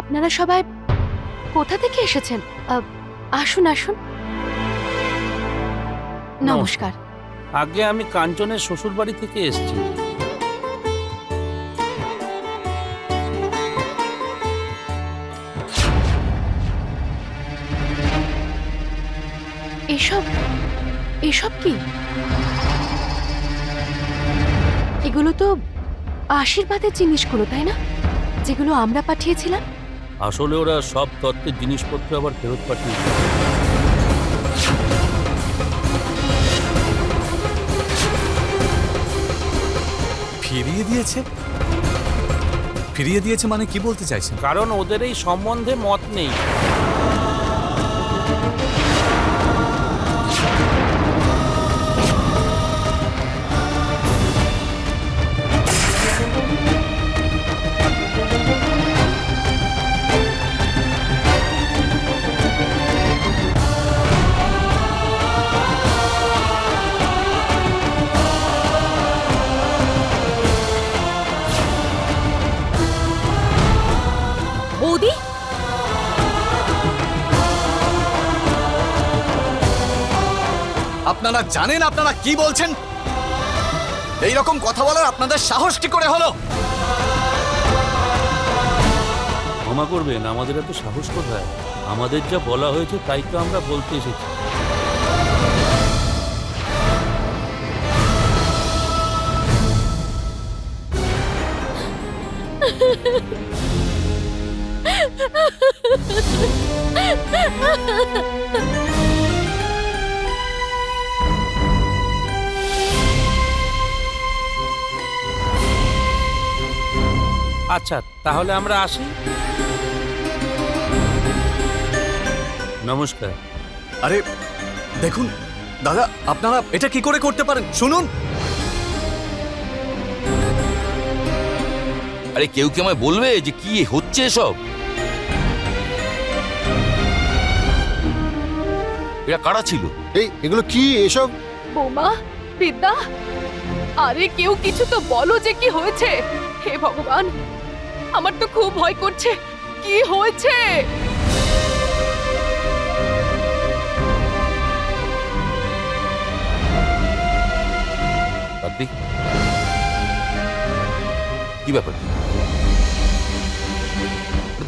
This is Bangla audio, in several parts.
আপনারা সবাই কোথা থেকে এসেছেন? আসুন আসুন। নমস্কার। আগে আমি কাঞ্চনের শ্বশুর বাড়ি থেকে এসেছি। এসব এসব কি? এগুলো তো আশীর্বাদের জিনিসগুলো তাই না? যেগুলো আমরা পাঠিয়েছিলাম? আসলে ওরা সব তত্ত্বের জিনিসপত্র আবার ফেরত পাঠিয়ে ফিরিয়ে দিয়েছে? ফিরিয়ে দিয়েছে মানে কি বলতে চাইছেন? কারণ ওদের এই সম্বন্ধে মত নেই। আপনারা জানেন আপনারা কি বলছেন? এই রকম কথা বলার আপনাদের সাহস কি করে হলো? ক্ষমা করবেন আমাদের এত সাহস কোথায়? আমাদের যা বলা হয়েছে তাই তো আমরা বলতে এসেছি। আচ্ছা তাহলে আমরা আসি। নমস্কার। আরে দেখুন দাদা আপনারা এটা কি করে করতে পারেন? শুনুন। আরে কেউ কি আমায় বলবে যে কি হচ্ছে এসব? এটা কারা ছিল? এই এগুলো কি এসব? বোমা বিদ্যা আরে কেউ কিছু তো বলো যে কি হয়েছে। হে ভগবান আমার তো খুব ভয় করছে। কি হয়েছে? কি ব্যাপার?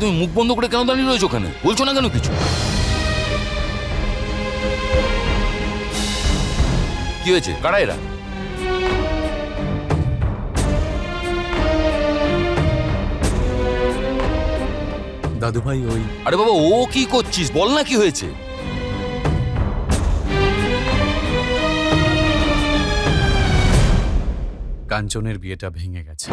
তুমি মুখ বন্ধ করে কেন দাঁড়িয়ে রয়েছো ওখানে? বলছো না কেন কিছু? কি হয়েছে? কারা এরা? দাদু ভাই ওই আরে বাবা ও কি করছিস? বল না কি হয়েছে? কাঞ্চনের বিয়েটা ভেঙে গেছে।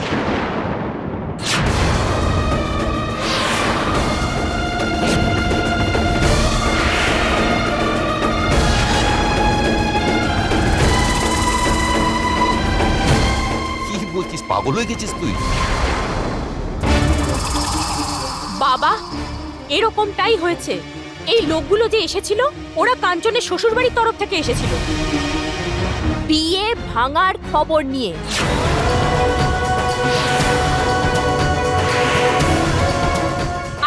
কি বলছিস? পাগল হয়ে গেছিস তুই? বাবা, এরকমটাই হয়েছে। এই লোকগুলো যে এসেছিল, ওরা কাঞ্চনের শ্বশুরবাড়ির তরফ থেকে এসেছিল। বিয়ে ভাঙার খবর নিয়ে।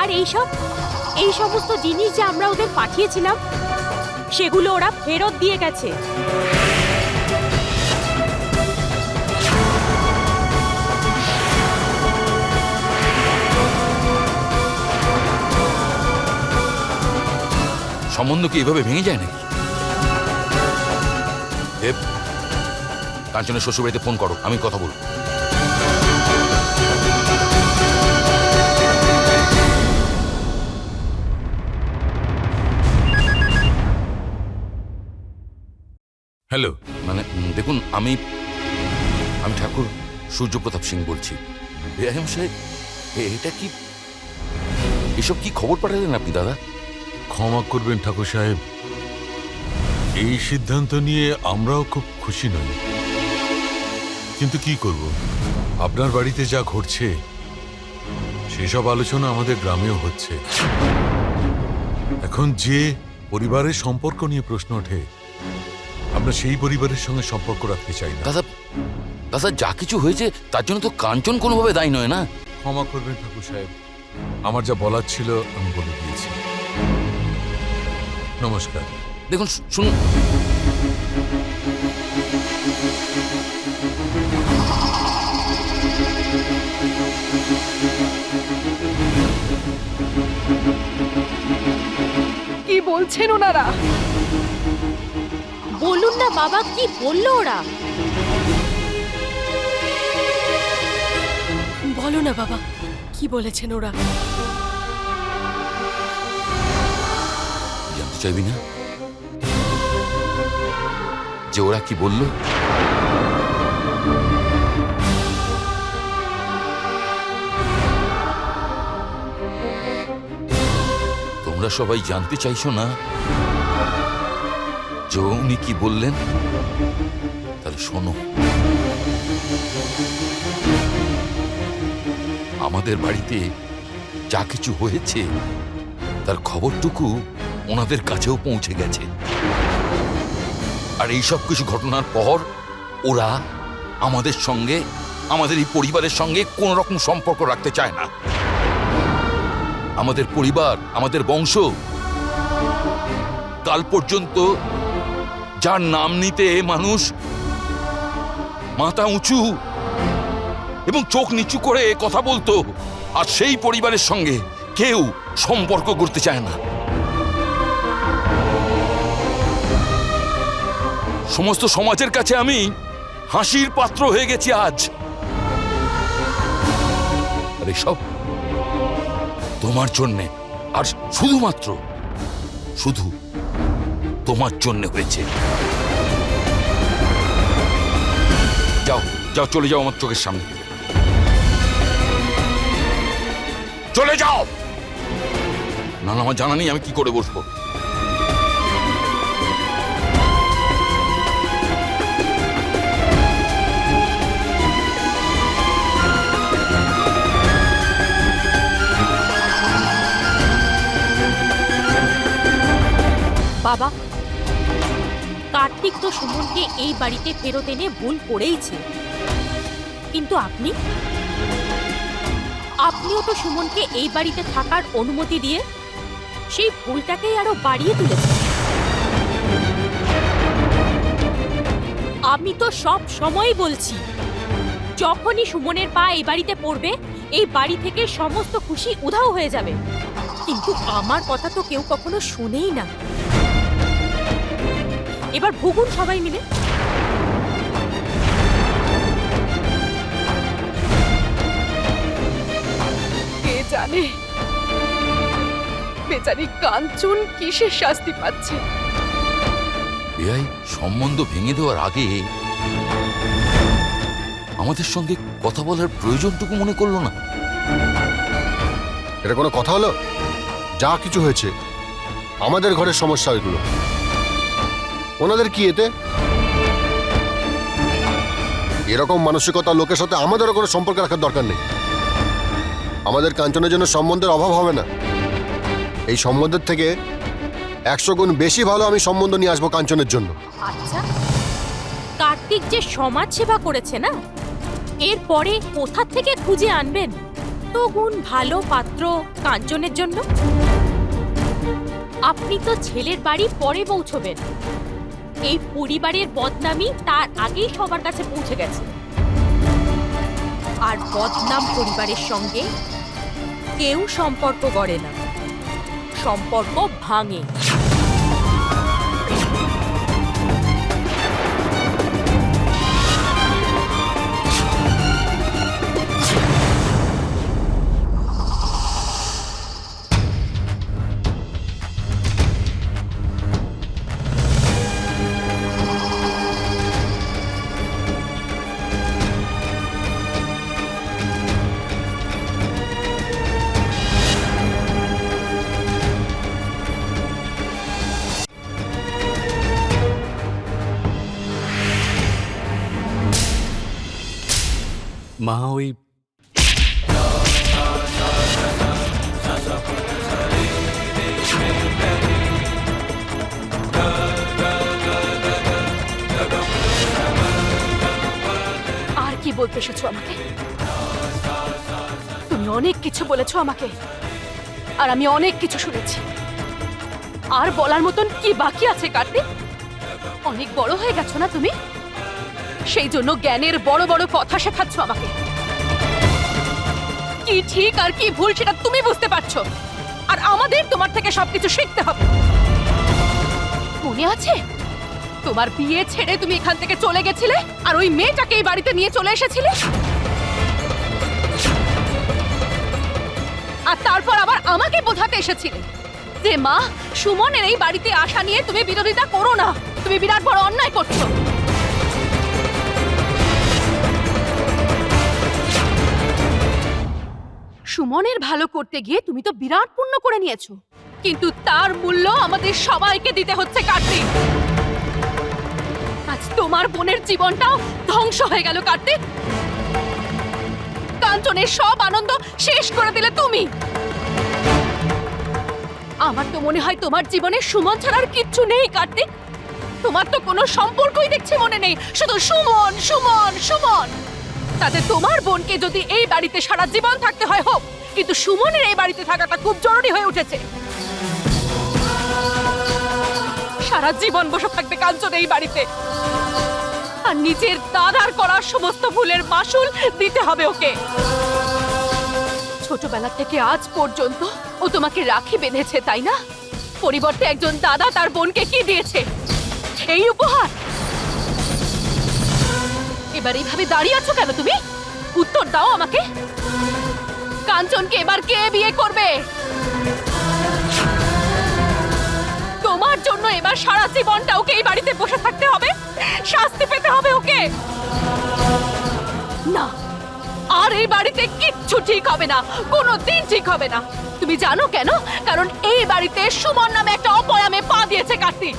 আর এইসব এই সমস্ত জিনিস যে আমরা ওদের পাঠিয়েছিলাম, সেগুলো ওরা ফেরত দিয়ে গেছে। সম্বন্ধ কি এভাবে ভেঙে যায় নাকি? দেব কাঞ্চনের শ্বশুরবাড়িতে ফোন করো, আমি কথা বলব। হ্যালো মানে দেখুন, আমি আমি ঠাকুর সূর্যপ্রতাপ সিং বলছি। সাহেব এটা কি, এসব কি খবর পাঠালেন আপনি, দাদা? ক্ষমা করবেন ঠাকুর সাহেব। এই সিদ্ধান্ত নিয়ে আমরাও খুব খুশি নই। কিন্তু কি করব? আপনার বাড়িতে যা ঘটছে সেসব আলোচনা আমাদের গ্রামেও হচ্ছে। এখন যে পরিবারের সম্পর্ক নিয়ে প্রশ্ন ওঠে আমরা সেই পরিবারের সঙ্গে সম্পর্ক রাখতে চাই না। দাদা দাদা যা কিছু হয়েছে তার জন্য তো কাঞ্চন কোনোভাবে দায়ী নয় না? ক্ষমা করবেন ঠাকুর সাহেব। আমার যা বলার ছিল আমি বলে দিয়েছি। নমস্কার। দেখুন শুনুন। কি বলছেন ওনারা? বলুন না বাবা কি বলল ওরা? বলো না বাবা কি বলেছেন ওরা? জানতে চাইবি না? যে ওরা কি বলল? তোমরা সবাই জানতে চাইছো না যে উনি কি বললেন? তাহলে শোনো। আমাদের বাড়িতে যা কিছু হয়েছে, তার খবরটুকু ওনাদের কাছেও পৌঁছে গেছে। আর এই সব কিছু ঘটনার পর ওরা আমাদের সঙ্গে, আমাদের এই পরিবারের সঙ্গে কোন রকম সম্পর্ক রাখতে চায় না। আমাদের পরিবার, আমাদের বংশ, কাল পর্যন্ত যার নাম নিতে মানুষ মাথা উঁচু এবং চোখ নিচু করে কথা বলতো, আর সেই পরিবারের সঙ্গে কেউ সম্পর্ক করতে চায় না। সমস্ত সমাজের কাছে আমি হাসির পাত্র হয়ে গেছি আজ। আর এসব তোমার জন্যে, আর শুধুমাত্র, শুধু তোমার জন্য হয়েছে। যাও যাও, চলে যাও আমার চোখের সামনে। চলে যাও! না না, আমার জানা নেই, আমি কি করে বসবো? বাবা। কার্তিক তো সুমনকে এই বাড়িতে ফেরত এনে ভুল করেইছে। কিন্তু আপনি? আপনিও তো সুমনকে এই বাড়িতে থাকার অনুমতি দিয়ে সেই ভুলটাকেই আরও বাড়িয়ে তুলেছেন। আমি তো সব সময় বলছি, যখনই সুমনের পা এই বাড়িতে পড়বে, এই বাড়ি থেকে সমস্ত খুশি উধাও হয়ে যাবে। কিন্তু আমার কথা তো কেউ কখনো শুনেই না। এবার ভুগুন সবাই মিলে। কে জানে? বেচারি কাঞ্চন কিসের শাস্তি পাচ্ছে? বেআই সম্বন্ধ ভেঙে দেওয়ার আগে আমাদের সঙ্গে কথা বলার প্রয়োজনটুকু মনে করল না। এটা কোনো কথা হলো? যা কিছু হয়েছে আমাদের ঘরের সমস্যা এগুলো ওনাদের কি এতে? এরকম মানসিকতা লোকের সাথে আমাদেরও কোনো সম্পর্ক রাখার দরকার নেই। আমাদের কাঞ্চনের জন্য সম্বন্ধের অভাব হবে না। এই সম্বন্ধের থেকে একশো গুণ বেশি ভালো আমি সম্বন্ধ নিয়ে আসব কাঞ্চনের জন্য। আচ্ছা। কার্তিক যে সমাজ সেবা করেছে না? এরপরে কোথা থেকে খুঁজে আনবেন? তো গুণ ভালো পাত্র কাঞ্চনের জন্য। আপনি তো ছেলের বাড়ি পরে পৌঁছবেন। এই পরিবারের বদনামই তার আগেই সবার কাছে পৌঁছে গেছে। আর বদনাম পরিবারের সঙ্গে কেউ সম্পর্ক গড়ে না। সম্পর্ক ভাঙে। মা ওই আর কি বলতে এসেছ আমাকে? তুমি অনেক কিছু বলেছ আমাকে, আর আমি অনেক কিছু শুনেছি। আর বলার মতন কি বাকি আছে, কার্তিক? অনেক বড় হয়ে গেছো না তুমি? সেই জন্য জ্ঞানের বড় বড় কথা শেখাচ্ছ আমাকে। কি ঠিক আর কি ভুল সেটা তুমি বুঝতে পারছ। আর আমাদের তোমার থেকে সবকিছু শিখতে হবে। মনে আছে? তোমার বিয়ে ছেড়ে তুমি এখান থেকে চলে গেছিলে আর ওই মেয়েটাকে এই বাড়িতে নিয়ে চলে এসেছিলে? আর তারপর আবার আমাকে বোঝাতে এসেছিলে যে মা, সুমনের এই বাড়িতে আসা নিয়ে তুমি বিরোধিতা করো না। তুমি বিরাট বড় অন্যায় করছ। সুমনের ভালো করতে গিয়ে তুমি তো বিরাট পুণ্য করে নিয়েছো। কিন্তু তার মূল্য আমাদের সবাইকে দিতে হচ্ছে, কার্তিক। আজ তোমার বোনের জীবনটাও ধ্বংস হয়ে গেল, কার্তিক। কাঞ্চনের সব আনন্দ শেষ করে দিলে তুমি। আমার তো মনে হয় তোমার জীবনে সুমন ছাড়ার কিচ্ছু নেই, কার্তিক। তোমার তো কোনো সম্পর্কই দেখছি মনে নেই। শুধু সুমন সুমন সুমন। তাতে তোমার বোনকে যদি এই বাড়িতে সারা জীবন থাকতে হয়, হোক। কিন্তু সুমনের এই বাড়িতে থাকাটা খুব জরুরি হয়ে উঠেছে। সারা জীবন বসে থাকবে কাঞ্চন এই বাড়িতে। আর নিজের দাদার করা সমস্ত ভুলের মাসুল দিতে হবে ওকে। ছোটবেলা থেকে আজ পর্যন্ত ও তোমাকে রাখি বেঁধেছে, তাই না? পরিবর্তে একজন দাদা তার বোনকে কি দিয়েছে? এই উপহার এবার এইভাবে দাঁড়িয়ে আছো কেন তুমি? উত্তর দাও আমাকে। কাঞ্চনকে এবার কে বিয়ে করবে? তোমার জন্য এবার সারা জীবনটা ওকে এই বাড়িতে বসে থাকতে হবে। শাস্তি পেতে হবে ওকে। না, আর এই বাড়িতে কিচ্ছু ঠিক হবে না কোনো দিন ঠিক হবে না। তুমি জানো কেন? কারণ এই বাড়িতে সুমন নামে একটা অপয়ামে পা দিয়েছে কার্তিক।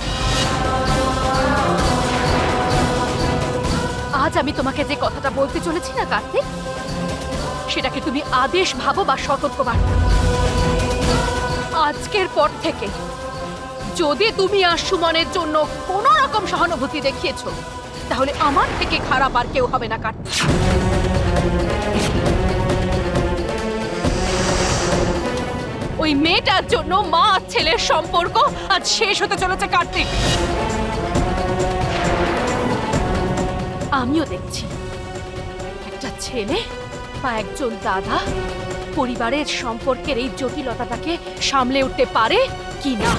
আজ আমি তোমাকে যে কথাটা বলতে চলেছি না, কার্তিক, সেটাকে তুমি আদেশ ভাবো বা সতর্ক বার্তা আজকের পর থেকে, যদি তুমি আর সুমনের জন্য কোনো রকম সহানুভূতি দেখিয়েছো, তাহলে আমার থেকে খারাপ আর কেউ হবে না, কার্তিক। ওই মেয়েটার জন্য মা আর ছেলের সম্পর্ক আজ শেষ হতে চলেছে, কার্তিক। আমিও দেখছি। একটা ছেলে বা একজন দাদা পরিবারের সম্পর্কের এই জটিলতাটাকে সামলে উঠতে পারে কি না?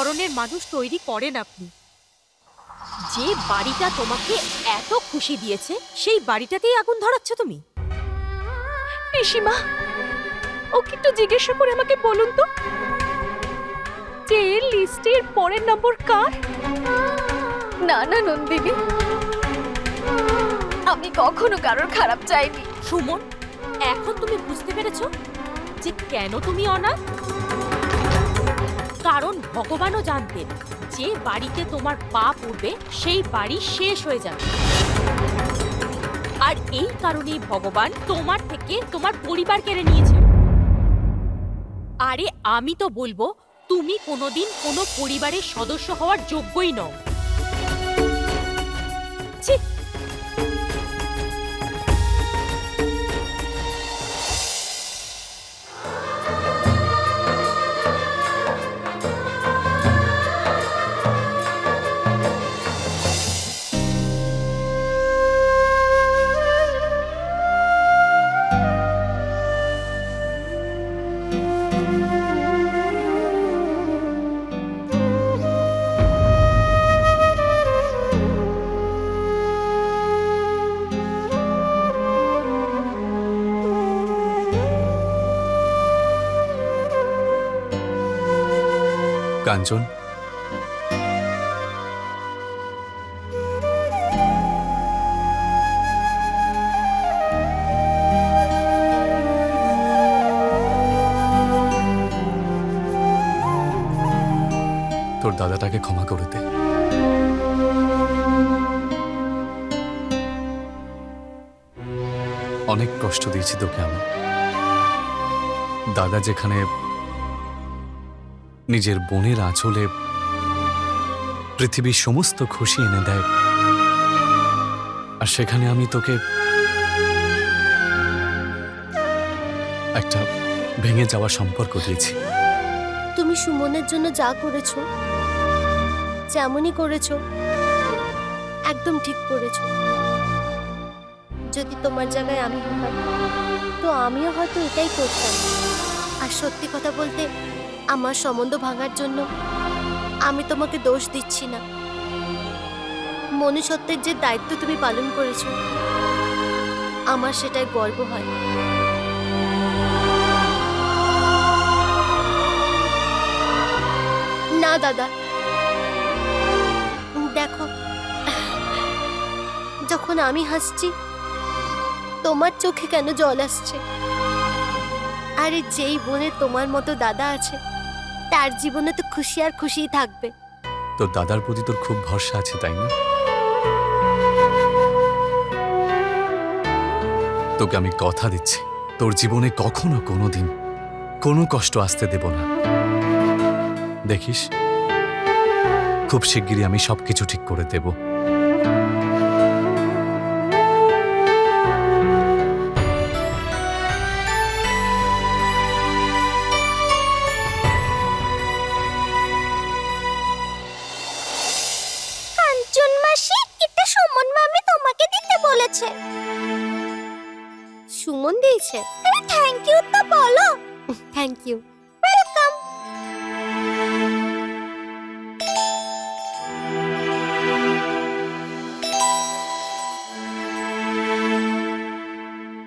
ধরনের মানুষ তৈরি করেন আপনি। যে বাড়িটা তোমাকে এত খুশি দিয়েছে সেই বাড়িটাতেই আগুন ধরাচ্ছ তুমি? পিসিমা ওকে একটু জিজ্ঞাসা করে আমাকে বলুন তো যে লিস্টের পরের নম্বর কার? না না নন্দিনী। আমি কখনো কারোর খারাপ চাইনি। সুমন এখন তুমি বুঝতে পেরেছ যে কেন তুমি অনাথ? কারণ ভগবানও জানতেন, যে বাড়িতে তোমার পা পড়বে, সেই বাড়ি শেষ হয়ে যাবে। আর এই কারণেই ভগবান তোমার থেকে তোমার পরিবার কেড়ে নিয়েছে। আরে, আমি তো বলব, তুমি কোনোদিন কোনো পরিবারের সদস্য হওয়ার যোগ্যই নও। কাঞ্চন তোর দাদাটাকে ক্ষমা করে দে। অনেক কষ্ট দিয়েছি তোকে আমি। দাদা যেখানে নিজের বোনের আঁচলে পৃথিবীর সমস্ত খুশি এনে দেয়। আর সেখানে আমি তোকে একটা ভেঙে যাওয়া সম্পর্ক দিয়েছি। তুমি সুমনের জন্য যা করেছ, যেমনই করেছ, একদম ঠিক করেছ। যদি তোমার জায়গায় আমি হতাম, তো আমিও হয়তো এটাই করতাম। আর সত্যি কথা বলতে আমার সম্বন্ধ ভাঙার জন্য আমি তোমাকে দোষ দিচ্ছি না। মনুষ্যত্বের যে দায়িত্ব তুমি পালন করেছ, আমার সেটাই গর্ব হয়। না, দাদা। দেখো, যখন আমি হাসছি, তোমার চোখে কেন জল আসছে? আরে, যেই বোনে তোমার মতো দাদা আছে তার জীবনে তো খুশি আর খুশিই থাকবে। তোর দাদার প্রতি তোর খুব ভরসা আছে, তাই না? তোকে আমি কথা দিচ্ছি। তোর জীবনে কখনো কোনো দিন কোনো কষ্ট আসতে দেব না। দেখিস? খুব শিগগিরই আমি সবকিছু ঠিক করে দেব। দিয়েছে থ্যাংক ইউ তো বলো। থ্যাংক ইউ ওয়েলকাম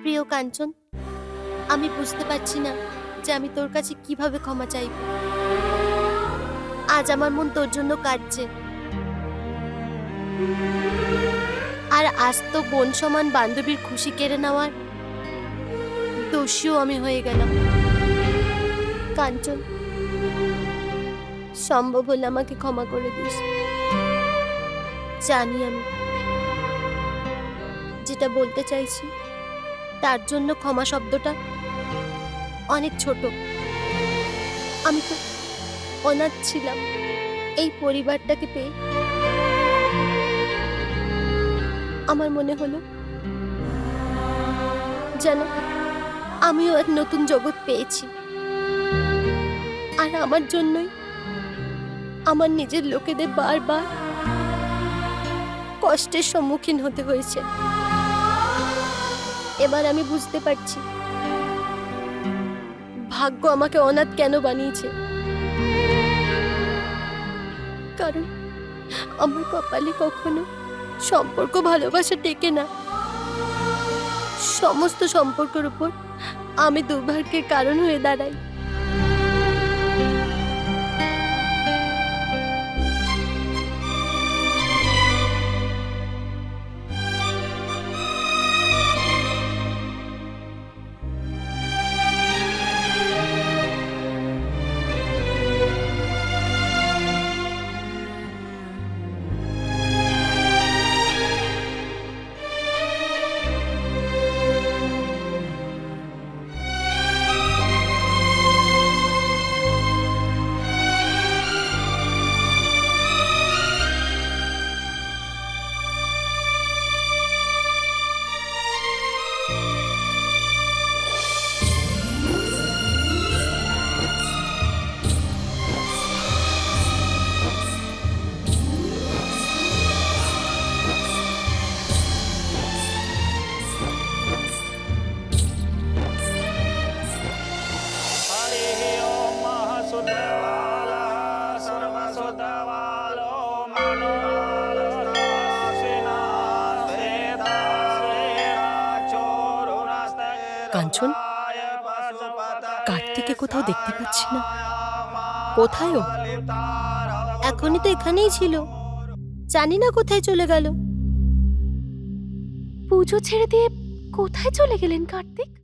প্রিয় কাঞ্চন, আমি বুঝতে পারছি না যে আমি তোর কাছে কীভাবে ক্ষমা চাইব। আজ আমার মন তোর জন্য কাঁদছে। আর আজ তো বোন সমান বান্ধবীর খুশি কেড়ে নেওয়ার দোষীও আমি হয়ে গেলাম। কাঞ্চন, সম্ভব হলে আমাকে ক্ষমা করে দিস। জানি আমি যেটা বলতে চাইছি, তার জন্য ক্ষমা শব্দটা অনেক ছোট। আমি তো অনাথ ছিলাম, এই পরিবারটাকে পেয়ে। আমার মনে হলো যেন আমিও এক নতুন জগৎ পেয়েছি। আর আমার জন্যই আমার নিজের লোকেদের বারবার কষ্টের সম্মুখীন হতে হয়েছে। এবার আমি বুঝতে পারছি ভাগ্য আমাকে অনাথ কেন বানিয়েছে। কারণ আমার কপালে কখনো সম্পর্ক ভালোবাসা টেকে না। সমস্ত সম্পর্কের উপর আমি দুর্ভাগ্যের কারণ হয়ে দাঁড়াই। দেখতে পাচ্ছি না। কোথায় ও এখনই তো এখানেই ছিল। জানি না কোথায় চলে গেল। পুজো ছেড়ে দিয়ে কোথায় চলে গেলেন কার্তিক?